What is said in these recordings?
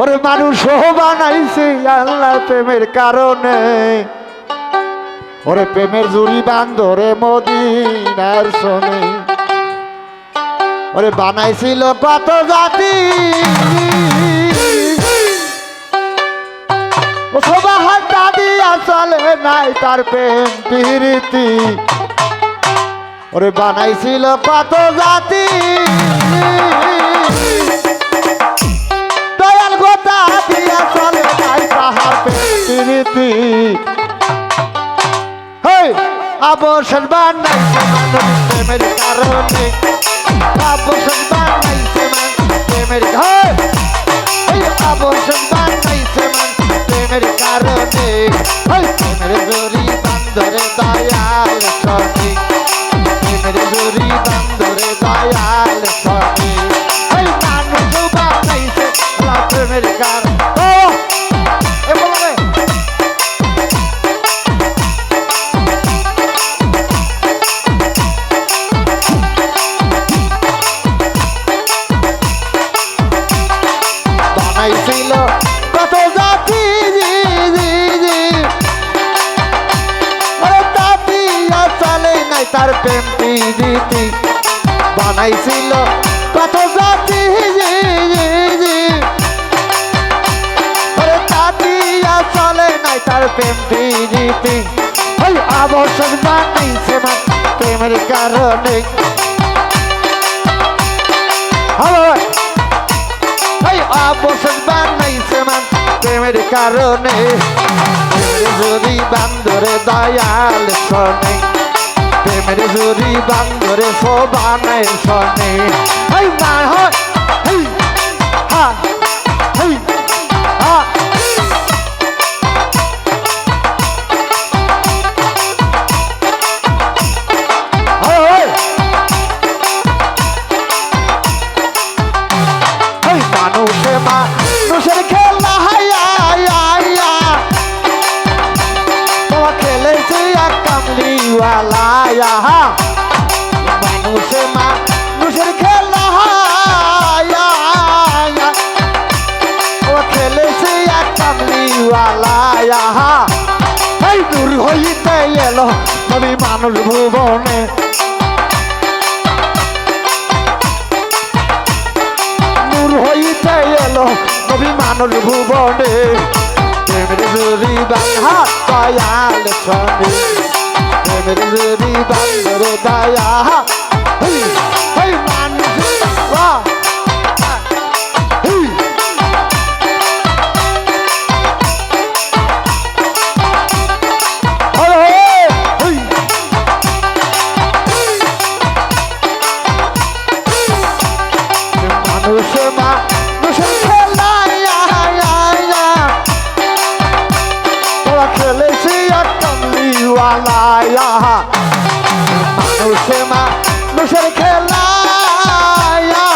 ওরে মানুষ বানাইছে আল্লাহ প্রেমের কারণে। ওরে প্রেমের জুড়ি বান্ধরে মদিনার শোনে। ওরে বানাইছিল কত জাতি। ও সবা হাড্ডা দিয়া নাই তার প্রেম প্রীতি। ওরে বানাইছিল কত জাতি। দয়াল গোটা দিয়া চলে নাই তাহার প্রীতি। হেই আবর্ষণ বানাইছে মানুষ প্রেমের কারণে। আবর্ষণ বানাইছে মানুষ প্রেমের হেই এই আবর্ষণ বানাইছে মানুষ প্রেমের কারণে। হেই, প্রেমের জরি বান্ধরে দয়াল সনে প্রেমের জরি বান্ধরে দয়াল বানাইছিল কত জাতি চলে নাই তার প্রেম প্রীতি। বানাইছিল কত জাতি চলে নাই তার প্রেম প্রীতি। ওই আবশ্যক বানাইছে মা প্রেমের কারণে। হ্যালো এই অবসর বানাইছে মান প্রেমের কারণে। জুরি বান্দরে দয়াল শোনে, প্রেমের জুরি বান্দরে শোভানায় শোনে। এই মা হয় হেই, হা, হেই। কামলিওয়ালা এই দূর হইতে এলো তুমি মানুষ ভুবনে। নূর হইতে এলো নবী মানুষ ভুবনে। দয়াল বাংলার দয়া কমলিওয়ালায়া মানুষে মানুষের খেলাইয়া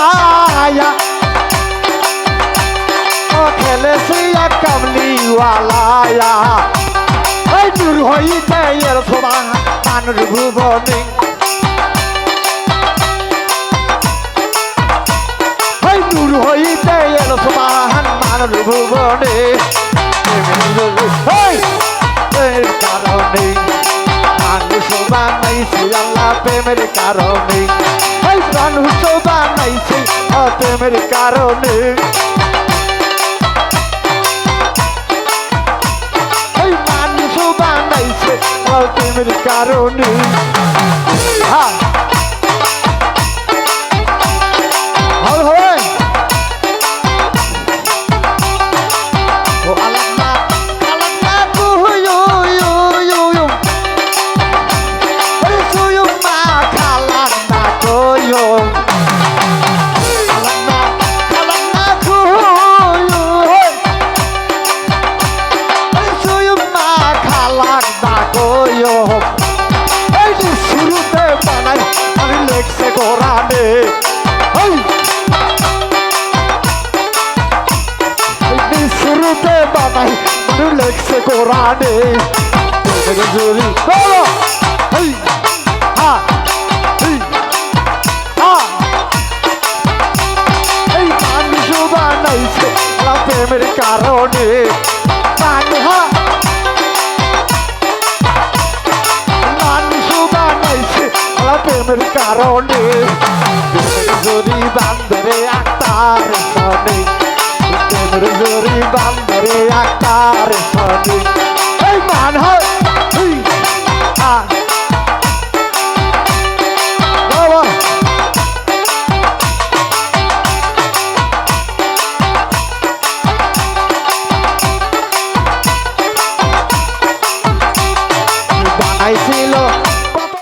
ও খেলেছি এক কমলিওয়ালায়া। এই দূর হইতে এর সবা মানুষ ভুবনে। দূর হইতে এলো সমান মানব ভুবনে। কারণে মানুষ বানাইছে আল্লাহ প্রেমের কারণে। ওই মানুষ বানাইছে প্রেমের কারণে। ওই মানুষ বানাইছে প্রেমের কারণে। কুয়ু এই যে শুরুতে বানাই আমি লেখছে কোরআনে। এই। এই শুরুতে বানাই আমি লেখছে কোরআনে। জুরি বলো এই। হ্যাঁ এই হ্যাঁ এই প্রেমের কারণে। প্রেমের কারণে। জরি বান্ধরে আক্তার সনে। জরি বান্ধরে আক্তার সনে।